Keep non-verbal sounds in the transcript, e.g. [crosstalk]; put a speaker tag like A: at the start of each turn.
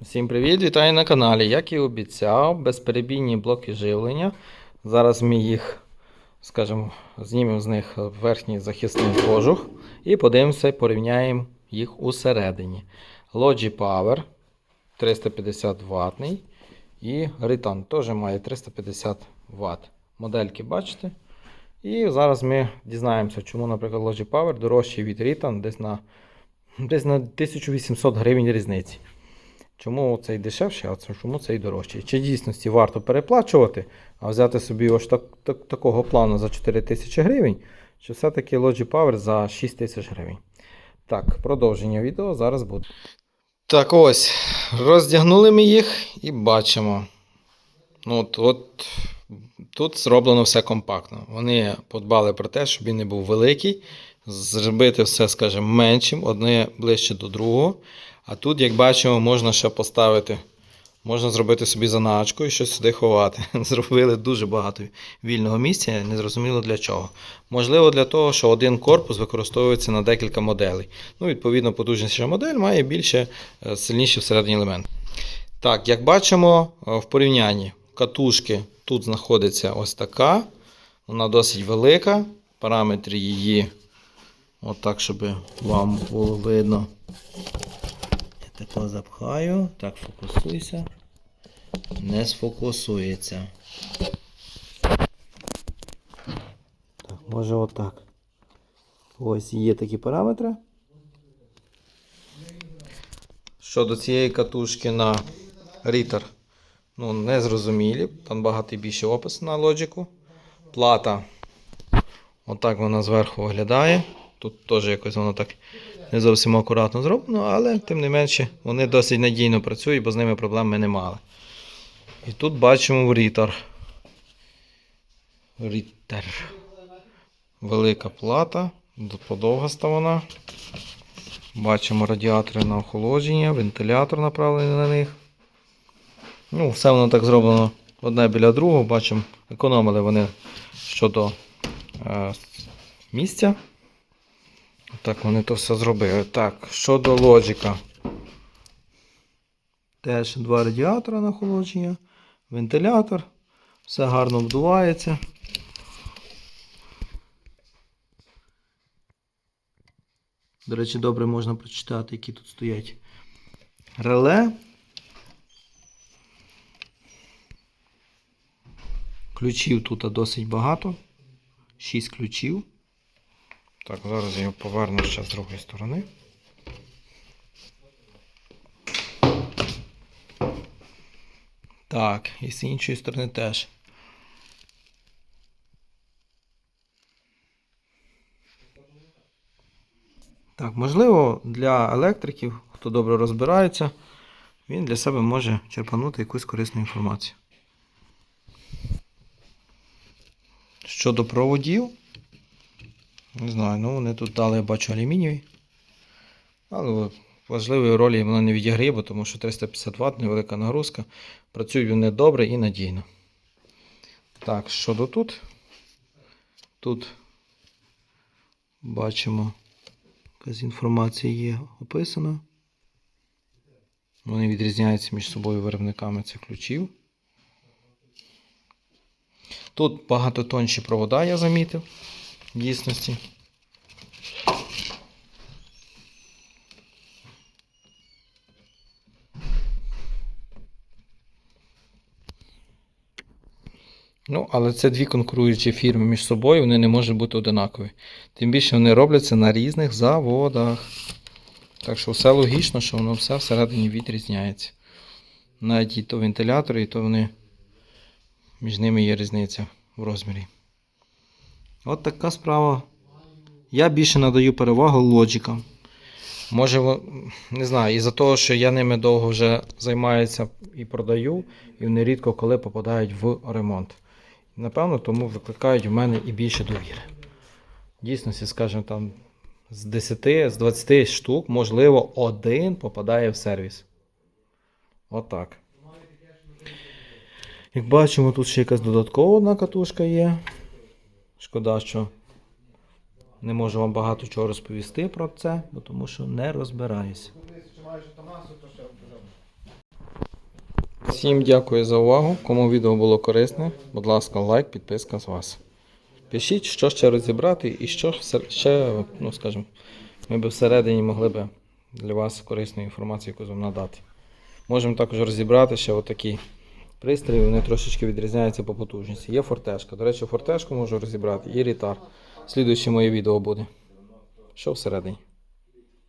A: Всім привіт, вітаю на каналі. Як і обіцяв, безперебійні блоки живлення. Зараз ми їх, скажімо, знімемо з них верхній захисний кожух і подивимося, порівняємо їх усередині. Logi Power 350 ватний і Riton теж має 350 Вт. Модельки бачите? І зараз ми дізнаємося, чому, наприклад, Logi Power дорожчий від Riton десь на, десь на 1800 гривень різниці. Чому цей дешевший, а чому цей дорожчий? Чи дійсності варто переплачувати, а взяти собі ось так, так, такого плану за 4 тисячі гривень, чи все-таки Logi Power за 6 тисяч гривень? Так, продовження відео зараз буде. Так ось, роздягнули ми їх і бачимо. Ну, от, от тут зроблено все компактно. Вони подбали про те, щоб він не був великий, зробити все, скажімо, меншим, одне ближче до другого. А тут, як бачимо, можна ще поставити, можна зробити собі заначку і щось сюди ховати. [laughs] Зробили дуже багато вільного місця, незрозуміло для чого. Можливо, для того, що один корпус використовується на декілька моделей. Ну, відповідно, потужніша модель має більше е, сильніші всередині елементи. Так, як бачимо е, в порівнянні, катушки тут знаходиться ось така. Вона досить велика. Параметри її, отак, щоб вам було видно. Я тако запхаю. Так, фокусуйся. Не сфокусується. Так, може отак. Ось є такі параметри. Щодо цієї катушки на Ritter, ну, не зрозумілі. Там багатий більше опис на лоджику. Плата. Отак вона зверху виглядає. Тут теж якось воно так не зовсім акуратно зроблено, але тим не менше вони досить надійно працюють, бо з ними проблем ми не мали. І тут бачимо Ritter. Ritter. Велика плата, подовгаста вона. Бачимо радіатори на охолодження, вентилятор направлений на них. Ну, все воно так зроблено одне біля другого. Бачимо, економили вони щодо е, місця. Так, вони то все зробили. Так, щодо лоджика. Теж два радіатора на охолодження, вентилятор. Все гарно вдувається. До речі, добре можна прочитати, які тут стоять реле. Ключів тут досить багато. 6 ключів. Так, зараз я його поверну ще з другої сторони. Так, і з іншої сторони теж. Так, можливо, для електриків, хто добре розбирається, він для себе може черпанути якусь корисну інформацію. Щодо проводів, не знаю, ну вони тут дали, я бачу, алюмінієві. Але важливої ролі воно не відіграє, бо тому що 350 Вт, невелика нагрузка. Працюють вони добре і надійно. Так, щодо тут. Тут бачимо, якась інформація є описана. Вони відрізняються між собою виробниками цих ключів. Тут багато тонші провода, я замітив, дійсності. Ну, але це дві конкуруючі фірми між собою, вони не можуть бути одинакові. Тим більше вони робляться на різних заводах. Так що все логічно, що воно все всередині відрізняється. Навіть і то вентилятори, і то вони між ними є різниця в розмірі. От така справа. Я більше надаю перевагу лоджикам. Може, не знаю, із-за того, що я ними довго вже займаюся і продаю, і вони рідко коли попадають в ремонт. Напевно, тому викликають в мене і більше довіри. В дійсності, скажімо, там з 10, з 20 штук, можливо, один попадає в сервіс. Отак. Як бачимо, тут ще якась додаткова одна катушка є. Шкода, що не можу вам багато чого розповісти про це, бо тому що не розбираюся. Всім дякую за увагу. Кому відео було корисне, будь ласка, лайк, підписка з вас. Пишіть, що ще розібрати і що ще, ну скажімо, ми би всередині могли би для вас корисну інформацію якусь вам надати. Можемо також розібрати ще отакі пристрої, вони трошечки відрізняються по потужності. Є фортешка. До речі, фортешку можу розібрати і рітар. Слідуюче моє відео буде. Що всередині?